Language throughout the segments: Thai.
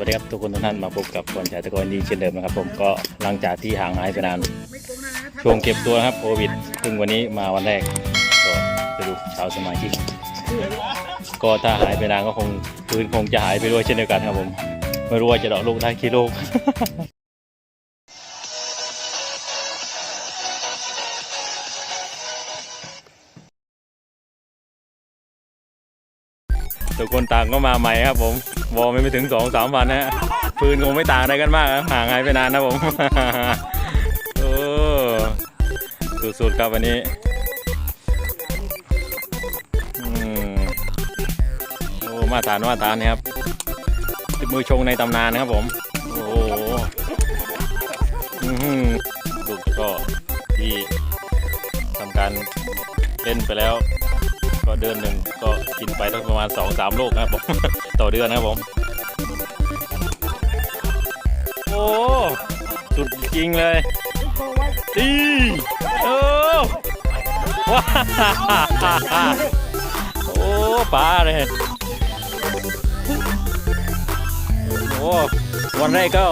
วัสดีครับทุกคนทุกท่านมาพบกับคนชายตะกอนดีเช่นเดิมนะครับ ผมก็หลังจากที่ห่างหายไปนานช่วงเก็บตัวครับโควิดเพิ่งวันนี้มาวันแรกก็ไปดูชาวสมาชิกก็ถ้าหายไปนานก็คงพื้นคงจะหายไปด้วยเช่นเดียวกันครับผม ไม่รู้ว่าจะเดาะลูกได้กี่ลูก ทุกคนต่างก็มาใหม่ครับผมวอลไม่ไปถึงสองสามวันนะฮะปืนคงไม่ต่างอะไรกันมากห่างหายไปนานนะผมโอ้สุดๆครับวันนี้โอ้มาตรฐานมาตรฐานนะครับมือชงในตำนานนะครับผม โอ้โหอื้อหือลูกก็ที่ทำการเล่นไปแล้ว ก็เดือนหนึ่งก็กินไปตั้งประมาณสองสามลูกนะครับผมต่อเดือนนะครับผม โอ้สุดจริงเลยอีโอ้ว้าโอ้ปลาเลยโอ้วันแรกก็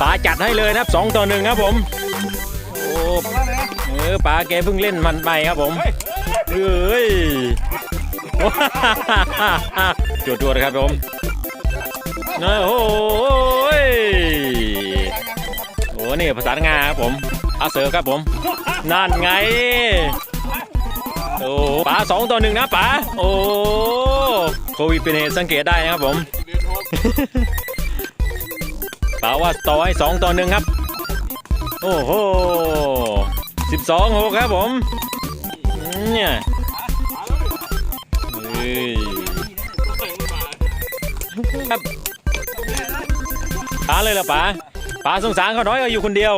ปลาจัดให้เลยนะครับสองต่อหนึ่งครับผม โอ้เออปลาแกเพิ่งเล่นมันไปครับผม เอ้ยจุดตัวนะครับผมโอ้โหยโอ้นี่ภาษางาครับผมอาเสือครับผม นั่นไง โอ้ป๋าสองต่อหนึ่งนะป๋าโอ้โควิดเป็นเหตุสังเกตได้นะครับผมป๋าว่าต่อให้สองต่อหนึ่งครับ โอ้โหสิบสองหกครับผม เนี่ยเฮ้ยครับป๋าเลยเหรอป๋าป๋าสงสารเขาน้อยก็อยู่คนเดียว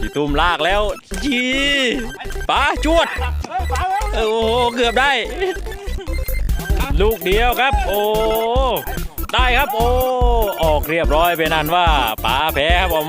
อีตุ้มลากแล้วจีป๋าจวดโอ้โหเกือบได้ ลูกเดียวครับ โอ้ได้ครับโอ้ออกเรียบร้อยเป็นอันว่าป๋าแพ้ครับผม